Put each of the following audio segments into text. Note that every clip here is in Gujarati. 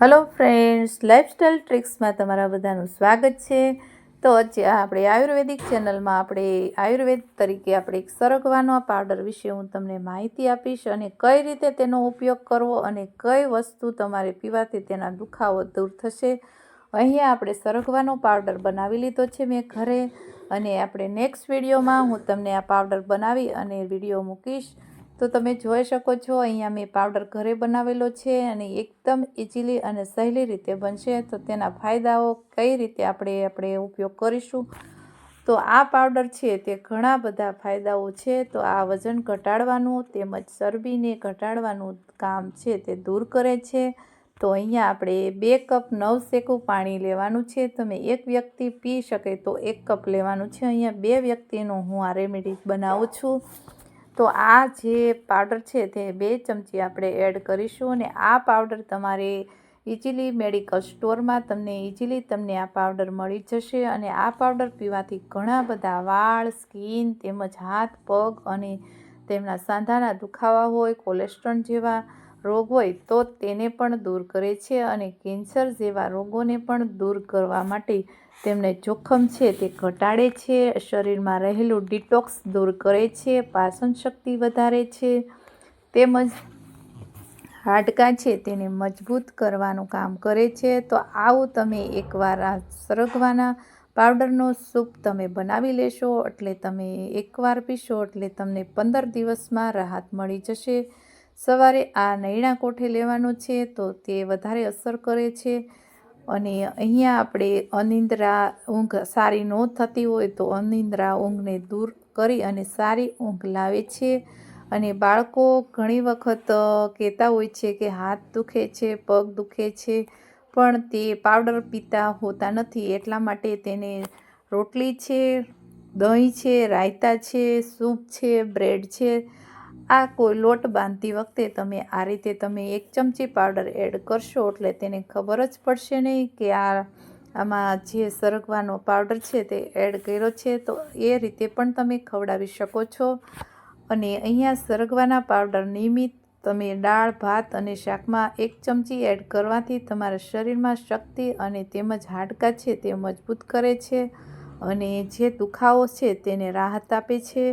હલો ફ્રેન્ડ્સ લાઇફસ્ટાઈલ ટ્રિક્સમાં તમારા બધાનું સ્વાગત છે. તો આપણે આયુર્વેદિક ચેનલમાં આપણે આયુર્વેદ તરીકે આપણે એક સરગવાનો પાવડર વિશે હું તમને માહિતી આપીશ અને કઈ રીતે તેનો ઉપયોગ કરવો અને કઈ વસ્તુ તમારે પીવાથી તેના દુખાવો દૂર થશે. અહીંયા આપણે સરગવાનો પાવડર બનાવી લીધો છે મેં ઘરે અને આપણે નેક્સ્ટ વિડીયોમાં હું તમને આ પાવડર બનાવી અને વીડિયો મૂકીશ. તો તમે જોઈ શકો છો, અહીંયા મેં પાવડર ઘરે બનાવેલો છે અને એકદમ ઇઝીલી અને સહેલી રીતે બનશે. તો તેના ફાયદાઓ કઈ રીતે આપણે આપણે ઉપયોગ કરીશું? તો આ પાવડર છે તે ઘણા બધા ફાયદાઓ છે. તો આ વજન ઘટાડવાનું તેમજ ચરબીને ઘટાડવાનું કામ છે તે દૂર કરે છે. તો અહીંયા આપણે બે કપ નવશેકું પાણી લેવાનું છે. તમે એક વ્યક્તિ પી શકે તો એક કપ લેવાનું છે. અહીંયા બે વ્યક્તિનું હું આ રેમેડી બનાવું છું. તો આ જે પાવડર છે તે બે ચમચી આપણે એડ કરીશું અને આ પાવડર તમારે ઇઝીલી મેડિકલ સ્ટોરમાં તમને ઇઝીલી તમને આ પાવડર મળી જશે અને આ પાવડર પીવાથી ઘણા બધા વાળ, સ્કિન તેમજ હાથ, પગ અને તેમના સાંધાના દુખાવા હોય, કોલેસ્ટ્રોલ જેવા રોગ હોય તો તેને પણ દૂર કરે છે અને કેન્સર જેવા રોગોને પણ દૂર કરવા માટે તેમને જોખમ છે, તે ઘટાડે છે, શરીરમાં રહેલું ડિટોક્સ દૂર કરે છે, પાચન શક્તિ વધારે છે, તેમજ હાડકાં છે તેને મજબૂત કરવાનું કામ કરે છે. તો આવું તમે એકવાર આ સરગવાના પાવડરનો સૂપ તમે બનાવી લેશો, એટલે તમે એકવાર પીશો, એટલે તમને પંદર દિવસમાં રાહત મળી જશે. સવારે આ નૈણા કોઠે લેવાનું છે તો તે વધારે અસર કરે છે. અને અહીંયા આપણે અનિંદ્રા ઊંઘ સારી ન થતી હોય તો અનિંદ્રા ઊંઘને દૂર કરી અને સારી ઊંઘ લાવે છે. અને બાળકો ઘણી વખત કહેતા હોય છે કે હાથ દુખે છે, પગ દુખે છે, પણ તે પાવડર પીતા હોતા નથી. એટલા માટે તેને રોટલી છે, દહીં છે, રાયતા છે, સૂપ છે, બ્રેડ છે આ કોઈ લોટ બાંધતી વખતે તમે આ રીતે તમે એક ચમચી પાવડર એડ કરશો એટલે તેને ખબર જ પડશે નહીં કે આ આમાં જે સરગવાનો પાવડર છે તે એડ કર્યો છે. તો એ રીતે પણ તમે ખવડાવી શકો છો. અને અહીંયા સરગવાના પાવડર નિયમિત તમે દાળ, ભાત અને શાકમાં એક ચમચી એડ કરવાથી તમારા શરીરમાં શક્તિ અને તેમજ હાડકાં છે તે મજબૂત કરે છે અને જે દુખાવો છે તેને રાહત આપે છે.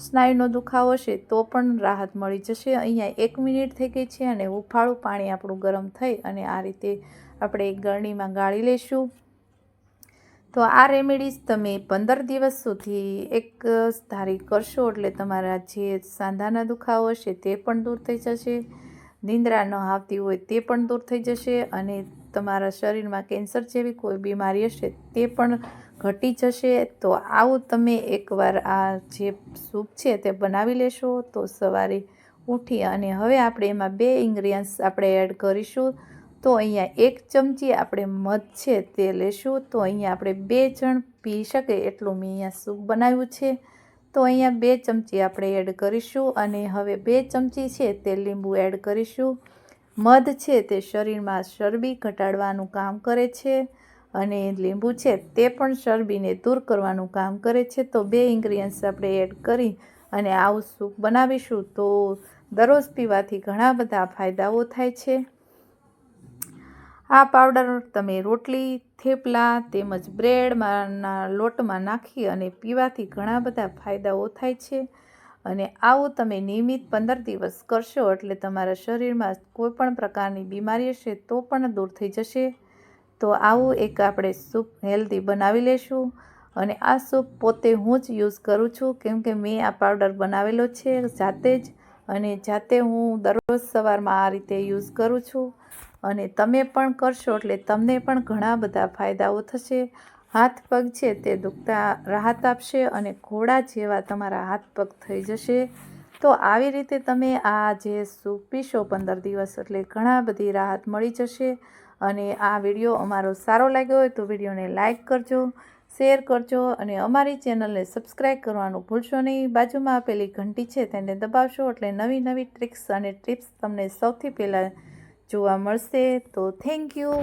સ્નાયુનો દુખાવો છે તો પણ રાહત મળી જશે. અહીંયા એક મિનિટ થઈ ગઈ છે અને હુંફાળું પાણી આપણું ગરમ થઈ અને આ રીતે આપણે એક ગરણીમાં ગાળી લઈશું તો આ રેમેડીઝ તમે પંદર દિવસ સુધી એક ધારી કરશો એટલે તમારા જે સાંધાના દુખાવો છે તે પણ દૂર થઈ જશે. નિંદ્રા ન આવતી હોય તે પણ દૂર થઈ જશે અને તમારા શરીરમાં કેન્સર જેવી કોઈ બીમારી હશે તે પણ ઘટી જશે, તો આવું તમે એકવાર આ જે સૂપ છે તે બનાવી લેશો. તો સવારે ઉઠી અને હવે આપણે એમાં બે ઇન્ગ્રીડિયન્ટ્સ આપણે એડ કરીશું. તો અહીંયા એક ચમચી આપણે મધ છે તે લેશું. તો અહીંયા આપણે બે જણ પી શકે એટલું મેં અહીંયા સૂપ બનાવ્યું છે. તો અહીંયા બે ચમચી આપણે એડ કરીશું અને હવે બે ચમચી છે તે લીંબુ એડ કરીશું. મધ છે તે શરીરમાં ચરબી ઘટાડવાનું કામ કરે છે અને લીંબુ છે તે પણ ચરબીને દૂર કરવાનું કામ કરે છે. તો બે ઇન્ગ્રીડિયન્ટ્સ આપણે એડ કરી અને આવું સૂપ બનાવીશું તો દરરોજ પીવાથી ઘણા બધા ફાયદાઓ થાય છે. આ પાવડર તમે રોટલી, થેપલા તેમજ બ્રેડમાંના લોટમાં નાખી અને પીવાથી ઘણા બધા ફાયદાઓ થાય છે. અને આવું તમે નિયમિત પંદર દિવસ કરશો એટલે તમારા શરીરમાં કોઈ પણ પ્રકારની બીમારી હશે તો પણ દૂર થઈ જશે. તો આવું એક આપણે સૂપ હેલ્ધી બનાવી લઈશું અને આ સૂપ પોતે હું જ યુઝ કરું છું કેમ કે મેં આ પાવડર બનાવેલો છે જાતે જ અને જાતે હું દરરોજ સવારમાં આ રીતે યુઝ કરું છું. અને તમે પણ કરશો એટલે તમને પણ ઘણા બધા ફાયદાઓ થશે. હાથ પગ છે તે દુખતા રાહત આપશે અને ઘોડા જેવા તમારા હાથ પગ થઈ જશે. તો આવી રીતે તમે આ જે સૂપ પીશો પંદર દિવસ એટલે ઘણા બધી રાહત મળી જશે. અને આ વીડિયો અમારો સારો લાગ્યો હોય તો વિડીયોને લાઇક કરજો, શેર કરજો અને અમારી ચેનલને સબસ્ક્રાઈબ કરવાનું ભૂલશો નહીં. બાજુમાં આપેલી ઘંટી છે તેને દબાવશો એટલે નવી નવી ટ્રિક્સ અને ટિપ્સ તમને સૌથી પહેલાં જોવા મળશે. તો થેન્ક યુ.